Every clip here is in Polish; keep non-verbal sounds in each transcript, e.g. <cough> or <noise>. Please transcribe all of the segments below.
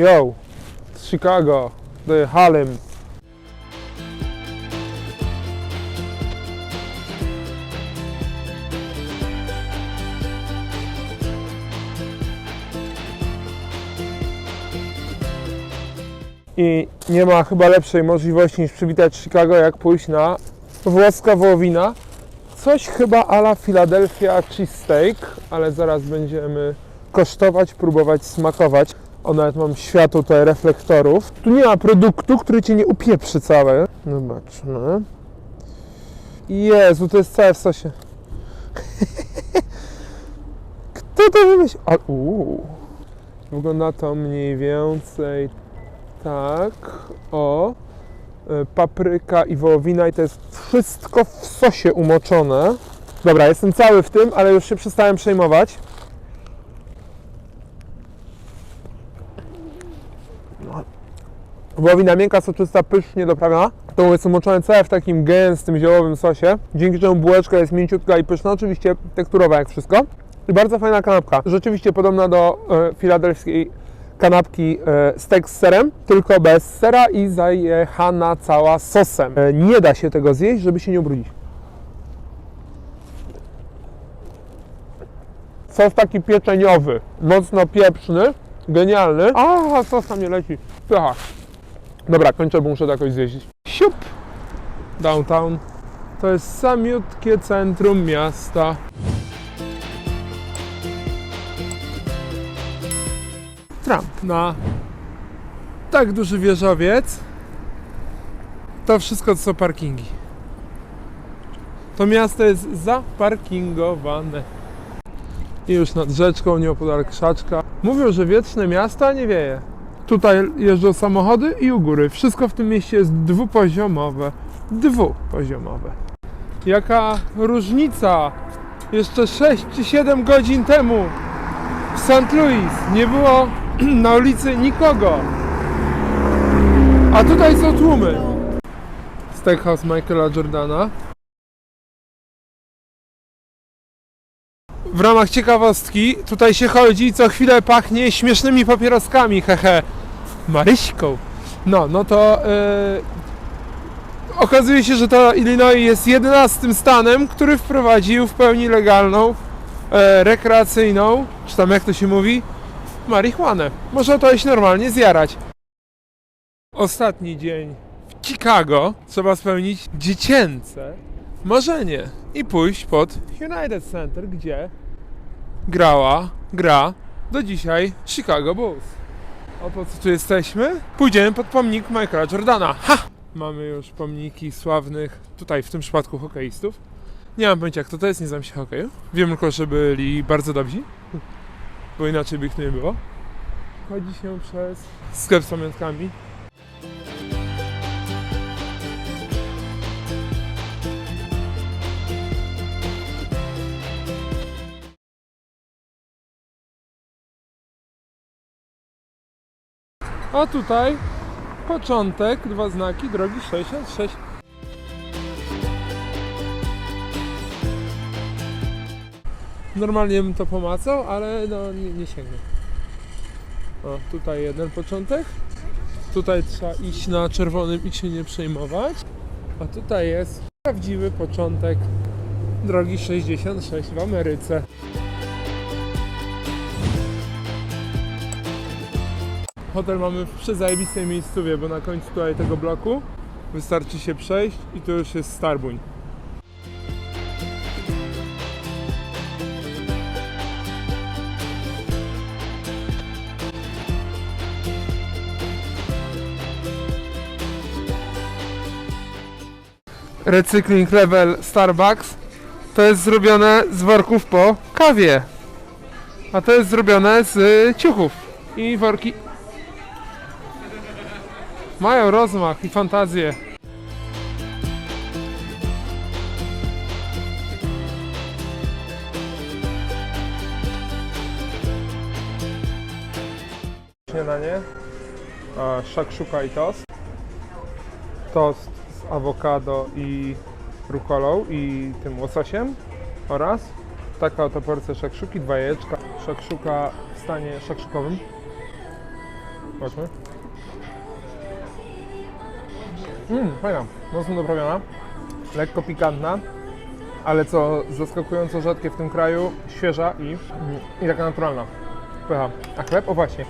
Yo, z Chicago, dojechałem. I nie ma chyba lepszej możliwości niż przywitać Chicago, jak pójść na włoska wołowina. Coś chyba ala Philadelphia cheesesteak, ale zaraz będziemy kosztować, próbować, smakować. Nawet mam światło tutaj reflektorów. Tu nie ma produktu, który cię nie upieprzy całe. Zobaczmy. Jezu, to jest całe w sosie. <laughs> Kto to wymyślił? A. Wygląda to mniej więcej tak. O. Y, Papryka i wołowina i to jest wszystko w sosie umoczone. Dobra, jestem cały w tym, ale już się przestałem przejmować. Wołowina miękka, soczysta, pysznie doprawiona. To jest umoczone całe w takim gęstym, ziołowym sosie, dzięki czemu bułeczka jest mięciutka i pyszna, oczywiście tekturowa jak wszystko. I bardzo fajna kanapka, rzeczywiście podobna do e, kanapki e, steak z serem, tylko bez sera i zajechana cała sosem. E, nie da się tego zjeść, żeby się nie ubrudzić. Sos taki pieczeniowy, mocno pieprzny, genialny. A, sos tam nie leci. Pycha. Dobra, kończę, bo muszę to jakoś zjeść. Siup! Downtown. To jest samiutkie centrum miasta. Trump na tak duży wieżowiec. To wszystko to są parkingi. To miasto jest zaparkingowane. I już nad rzeczką, nieopodal krzaczka. Mówią, że wietrzne miasto, a nie wieje. Tutaj jeżdżą samochody i u góry. Wszystko w tym mieście jest dwupoziomowe. Dwupoziomowe. Jaka różnica! Jeszcze 6 czy 7 godzin temu w St. Louis nie było <clears throat> na ulicy nikogo. A tutaj są tłumy. Steakhouse Michaela Jordana. W ramach ciekawostki, tutaj się chodzi i co chwilę pachnie śmiesznymi papieroskami, hehe. Maryśką. No, no to yy, okazuje się, że to Illinois jest 11 stanem, który wprowadził w pełni legalną, e, rekreacyjną, czy tam jak to się mówi, marihuanę. Można to iść normalnie zjarać. Ostatni dzień w Chicago trzeba spełnić dziecięce marzenie i pójść pod United Center, gdzie grała, gra do dzisiaj Chicago Bulls. Oto co tu jesteśmy? Pójdziemy pod pomnik Michaela Jordana. Ha! Mamy już pomniki sławnych, tutaj w tym przypadku hokeistów. Nie mam pojęcia kto to jest, nie znam się hokeju. Wiem tylko, że byli bardzo dobrzy, bo inaczej by ich nie było. Chodzi się przez sklep z pamiątkami. A tutaj początek, dwa znaki, drogi 66. Normalnie bym to pomacał, ale no nie, nie sięgnę. O, tutaj jeden początek. Tutaj trzeba iść na czerwonym i się nie przejmować. A tutaj jest prawdziwy początek drogi 66 w Ameryce. Hotel mamy w przezajebistej miejscowie, bo na końcu tutaj tego bloku wystarczy się przejść i tu już jest Starbuń. Recykling level Starbucks to jest zrobione z worków po kawie. A to jest zrobione z ciuchów i worki mają rozmach i fantazję. Śniadanie. A, Szakszuka i tost. Tost z awokado i rukolą i tym łososiem. Oraz taka oto porcja szakszuki, dwa jajeczka. Szakszuka w stanie szakszukowym. Zobaczmy. Mmm, fajna. Mocno doprawiona. Lekko pikantna. Ale co zaskakująco rzadkie w tym kraju, świeża i, i taka naturalna. Pycha. A chleb? O właśnie.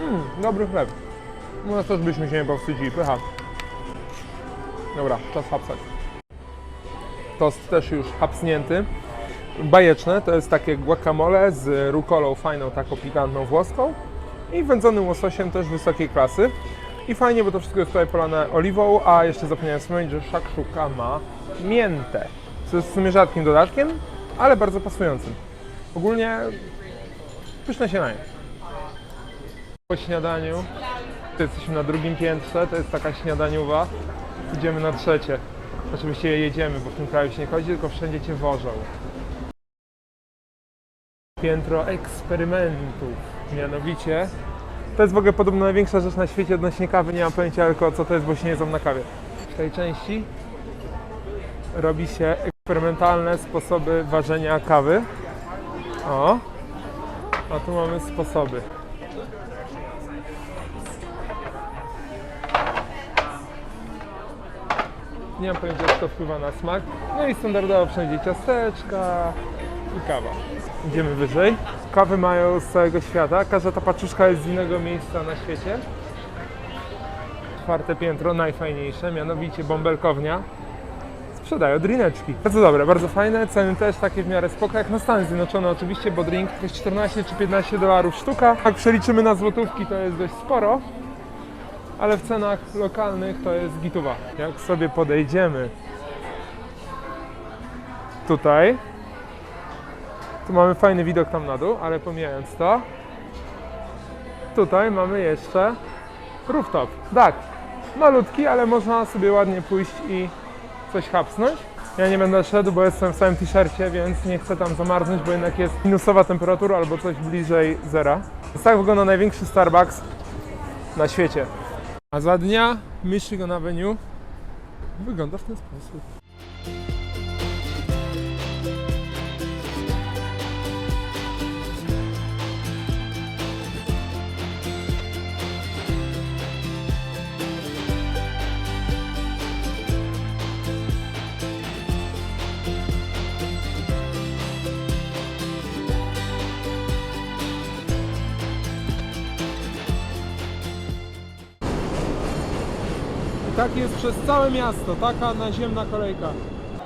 Mmm, dobry chleb. U nas też byśmy się nie powstydzili. Pycha. Dobra, czas hapsać. Tost też już hapsnięty. Bajeczne, to jest takie guacamole z rukolą fajną, taką pikantną włoską i wędzonym łososiem też wysokiej klasy. I fajnie, bo to wszystko jest tutaj polane oliwą, a jeszcze zapomniałem wspomnieć, że shakshuka ma miętę, co jest w sumie rzadkim dodatkiem, ale bardzo pasującym. Ogólnie pyszne śniadanie. Po śniadaniu jesteśmy na drugim piętrze, to jest taka śniadaniuwa. Idziemy na trzecie. Oczywiście jedziemy, bo w tym kraju się nie chodzi, tylko wszędzie cię wożą. Piętro eksperymentów. Mianowicie, to jest w ogóle podobno największa rzecz na świecie odnośnie kawy. Nie mam pojęcia tylko co to jest, bo się nie jedzą na kawie. W tej części robi się eksperymentalne sposoby ważenia kawy. O, a tu mamy sposoby. Nie mam pojęcia, jak to wpływa na smak. No i standardowo wszędzie ciasteczka i kawa. Idziemy wyżej. Kawy mają z całego świata. Każda ta paczuszka jest z innego miejsca na świecie. Czwarte piętro, najfajniejsze, mianowicie bąbelkownia. Sprzedają drineczki. Bardzo dobre, bardzo fajne. Ceny też takie w miarę spoko, jak na Stany Zjednoczone oczywiście, bo drink to jest 14 czy 15 dolarów sztuka. Jak przeliczymy na złotówki, to jest dość sporo ale w cenach lokalnych to jest gituwa. Jak sobie podejdziemy tutaj, tu mamy fajny widok tam na dół, ale pomijając to, tutaj mamy jeszcze rooftop. Tak, malutki, ale można sobie ładnie pójść i coś hapsnąć. Ja nie będę szedł, bo jestem w całym t-shircie, więc nie chcę tam zamarznąć, bo jednak jest minusowa temperatura albo coś bliżej zera. Więc tak wygląda największy Starbucks na świecie. A za dnia Michigan Avenue wygląda w ten sposób. Tak jest przez całe miasto, taka naziemna kolejka.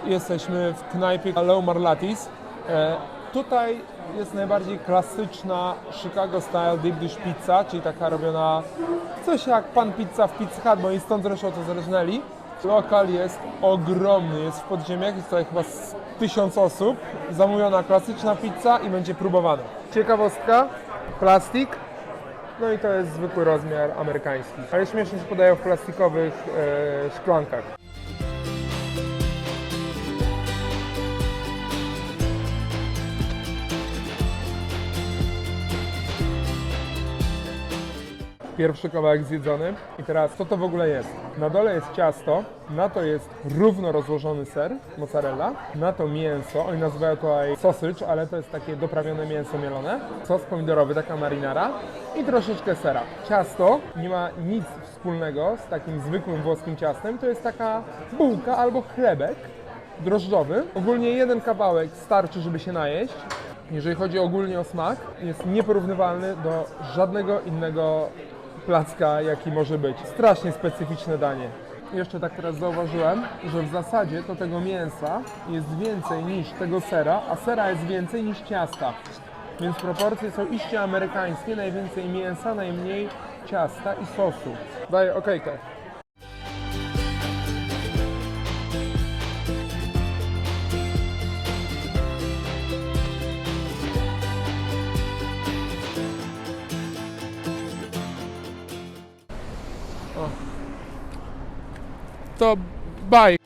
Jesteśmy w knajpie Low Marlatis. E, tutaj jest najbardziej klasyczna Chicago Style Deep Dish Pizza, czyli taka robiona coś jak pan pizza w Pizza Hut, bo i stąd zresztą to zależnęli. Lokal jest ogromny, jest w podziemiach, jest tutaj chyba tysiąc osób. Zamówiona klasyczna pizza i będzie próbowana. Ciekawostka, plastik, no i to jest zwykły rozmiar amerykański. Ale śmiesznie się podają w plastikowych e, szklankach. Pierwszy kawałek zjedzony. I teraz co to w ogóle jest? Na dole jest ciasto, na to jest równo rozłożony ser, mozzarella, na to mięso, oni nazywają to sausage, ale to jest takie doprawione mięso mielone, sos pomidorowy, taka marinara i troszeczkę sera. Ciasto nie ma nic wspólnego z takim zwykłym włoskim ciastem, to jest taka bułka albo chlebek drożdżowy. Ogólnie jeden kawałek starczy, żeby się najeść. Jeżeli chodzi ogólnie o smak, jest nieporównywalny do żadnego innego placka, jaki może być. Strasznie specyficzne danie. Jeszcze tak teraz zauważyłem, że w zasadzie to tego mięsa jest więcej niż tego sera, a sera jest więcej niż ciasta. Więc proporcje są iście amerykańskie, najwięcej mięsa, najmniej ciasta i sosu. Daję okejkę. To baj.